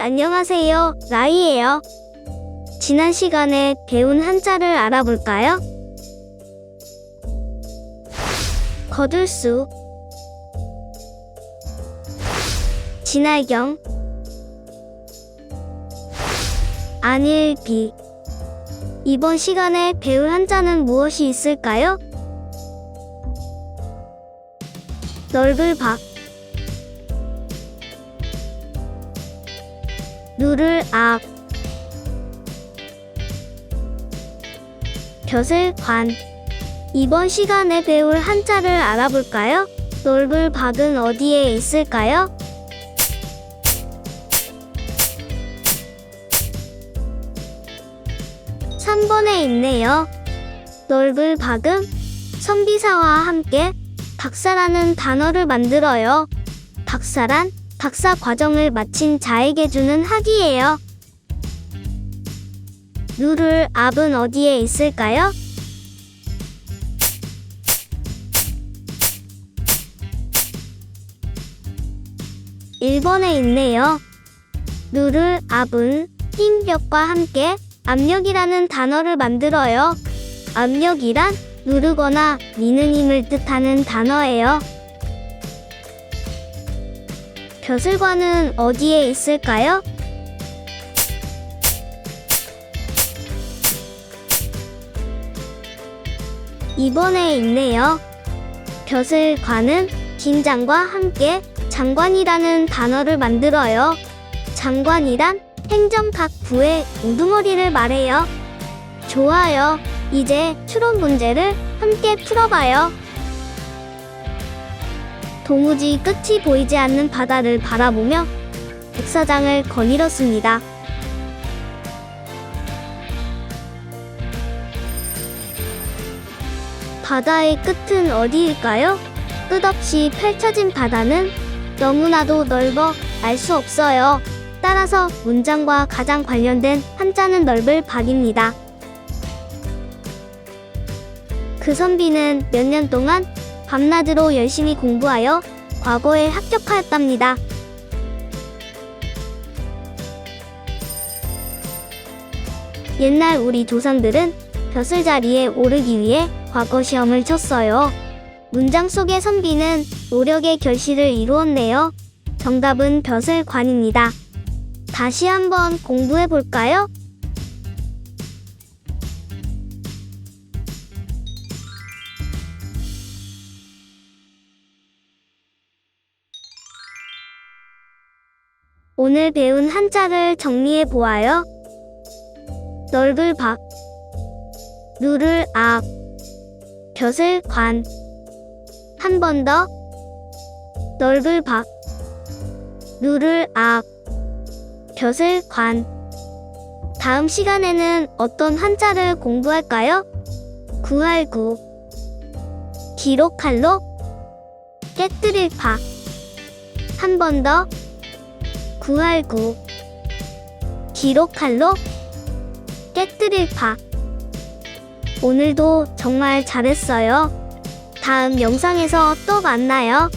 안녕하세요. 라이예요. 지난 시간에 배운 한자를 알아볼까요? 거들수 진할경 안일비 이번 시간에 배울 한자는 무엇이 있을까요? 넓을 박 누를 앞 벼슬 관 이번 시간에 배울 한자를 알아볼까요? 넓을 박은 어디에 있을까요? 삼번에 있네요. 넓을 박음 선비사와 함께 박사라는 단어를 만들어요. 박사란 박사 과정을 마친 자에게 주는 학위예요. 누를 앞은 어디에 있을까요? 일번에 있네요. 누를 앞은 힘력과 함께 압력이라는 단어를 만들어요. 압력이란 누르거나 미는 힘을 뜻하는 단어예요. 벼슬관은 어디에 있을까요? 이번에 있네요. 벼슬관은 긴장과 함께 장관이라는 단어를 만들어요. 장관이란 행정 각 부의 우두머리를 말해요. 좋아요. 이제 추론 문제를 함께 풀어봐요. 도무지 끝이 보이지 않는 바다를 바라보며 백사장을 거닐었습니다. 바다의 끝은 어디일까요? 끝없이 펼쳐진 바다는 너무나도 넓어 알 수 없어요. 따라서 문장과 가장 관련된 한자는 넓을 박입니다. 그 선비는 몇 년 동안 밤낮으로 열심히 공부하여 과거에 합격하였답니다. 옛날 우리 조상들은 벼슬 자리에 오르기 위해 과거 시험을 쳤어요. 문장 속의 선비는 노력의 결실을 이루었네요. 정답은 벼슬관입니다. 다시 한번 공부해 볼까요? 오늘 배운 한자를 정리해 보아요. 넓을 박, 누를 앞, 벼슬 관. 한 번 더. 넓을 박, 누를 앞, 벼슬 관. 다음 시간에는 어떤 한자를 공부할까요? 구할구, 기록할로, 깨뜨릴 박. 한 번 더. 구할구, 기록할로, 깨뜨릴 박. 오늘도 정말 잘했어요. 다음 영상에서 또 만나요.